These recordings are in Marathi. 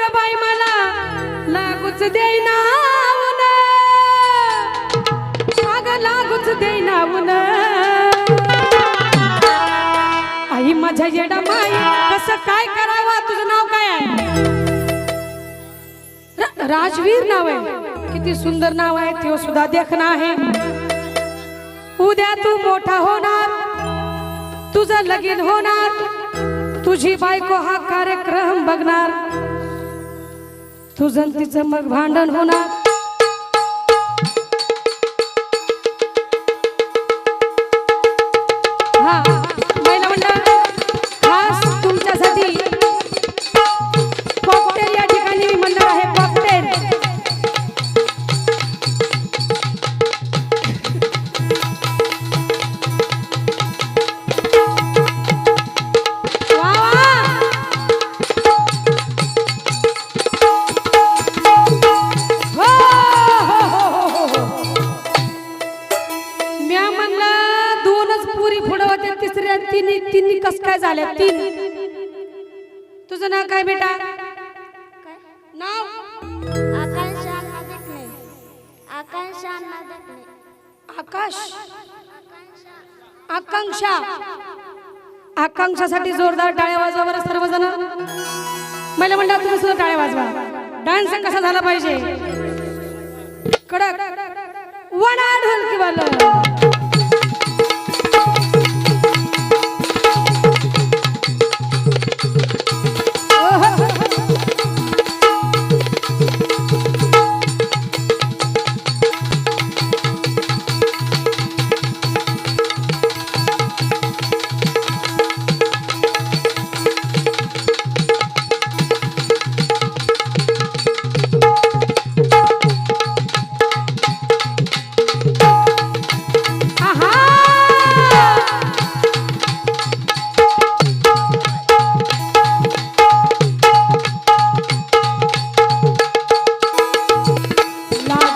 ग बाई मला लागूच देईना ऊन. अग लागूच देईना ऊन. आई माझ्या येडा माई कसं काय करावं तुझं नाव काय आहे? राजवीर नाव आहे. किती सुंदर नाव आहे ते सुद्धा देखणं आहे उद्या तू मोठा होणार तुझं लगीन होणार तुझी बायको हा कार्यक्रम बघणार. तुझं तिचं मग भांडण होणार. पुरी पुढं होत्या तिसऱ्या तिन्ही तिन्ही कस काय झाल्या तीन. तुझं नाव काय बेटा? नाव? आकांक्षा देखणे आकांक्षा देखणे आकाश. आकांक्षा. आकांक्षासाठी जोरदार टाळ्या वाजवा बरं सर्वजण. मला म्हणतात तुम्ही सुद्धा टाळ्या वाजवा. डान्स कसा झाला पाहिजे? कडक. वडा ढोलकी वालं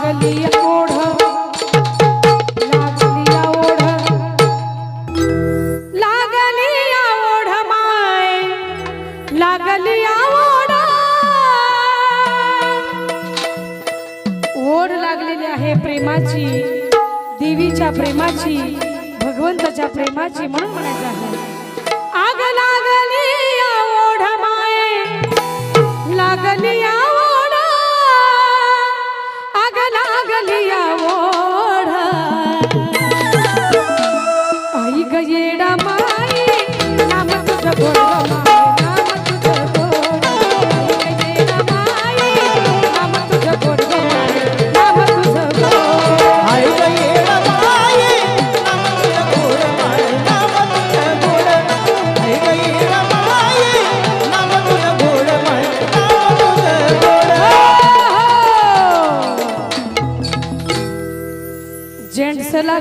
लागली ओढ लागली ओढ लागली ओढ माय. लागली ओढ ओढ लागलेली आहे प्रेमाची देवीच्या प्रेमाची भगवंताच्या प्रेमाची म्हणून म्हणायचं आहे. आग लागली ओढ माय. लागली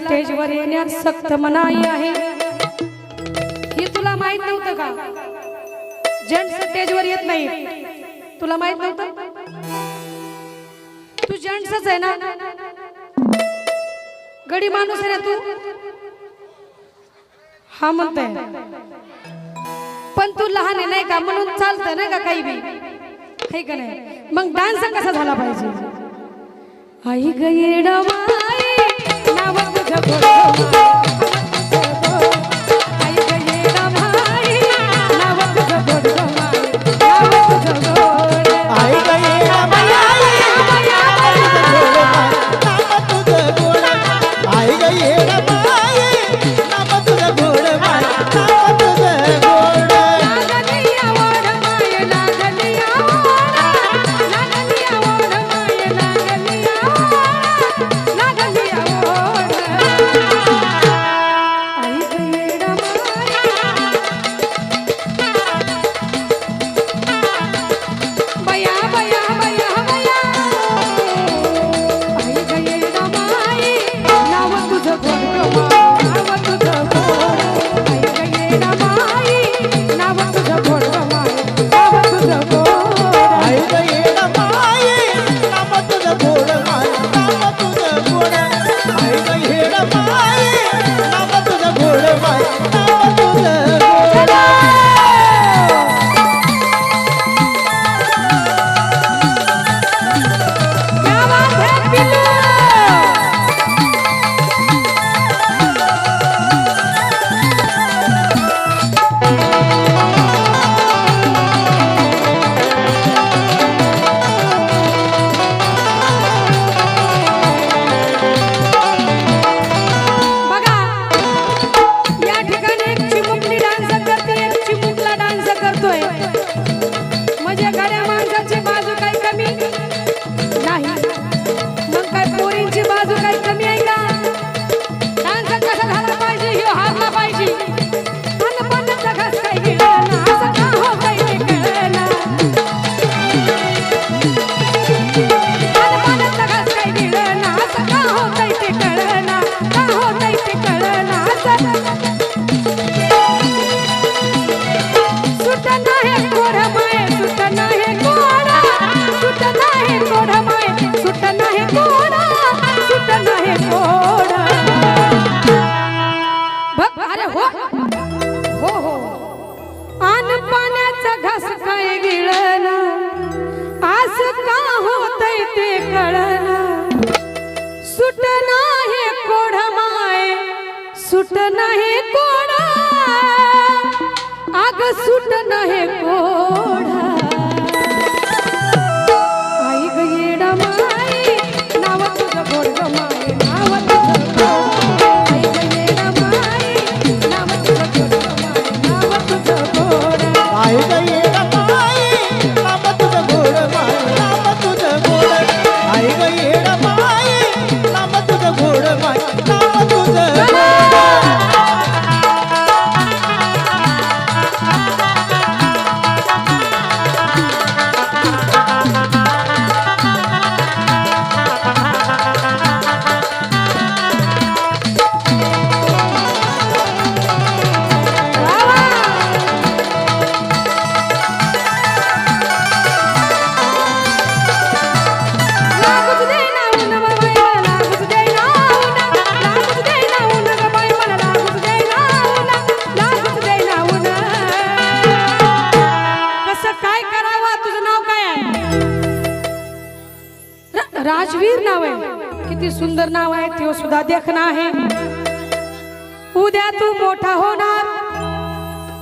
स्टेजवर येण्यास सक्त मनाई आहे. हे तुला माहीत नव्हतं का? जेंट्स स्टेजवर येत नाही तुला माहीत नव्हतं? तू जेंट्सच आहे ना? गडी माणूस आहे ना तू? हा म्हणतोय. पण तू लहान आहे नाही का? म्हणून चालतं नाही का काही बी? हे का नाही? मग डान्स कसा झाला पाहिजे? आई ग माई नाव तुझं सुट नाही कोणा. आग सुट नाही कोणा. राजवीर नाव आहे. किती सुंदर नाव आहे तो सुद्धा देखणं आहे. उद्या तू मोठा होणार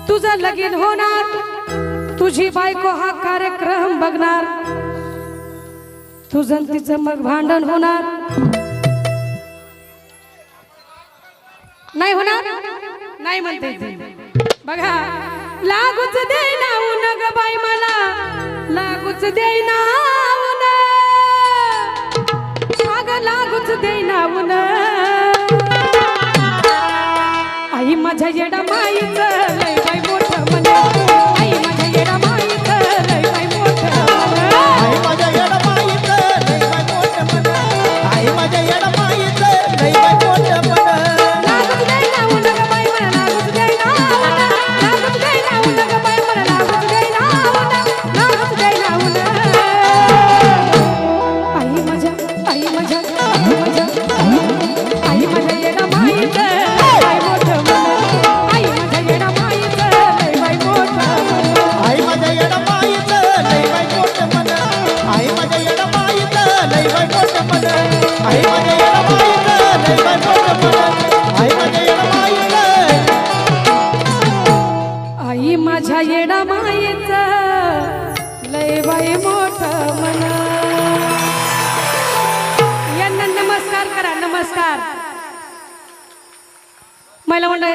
तुझं लगीन होणार तुझी बायको हा कार्यक्रम बघणार. तुझं तिचं मग भांडण होणार. नाही होणार? नाही म्हणते बघा लागूच देना उनग बाई मला लागूच देना वाटच देईना आई माझ्या येडा माईच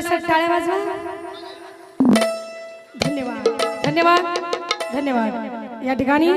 सर टाळ्या वाजवा. धन्यवाद. धन्यवाद. धन्यवाद. या ठिकाणी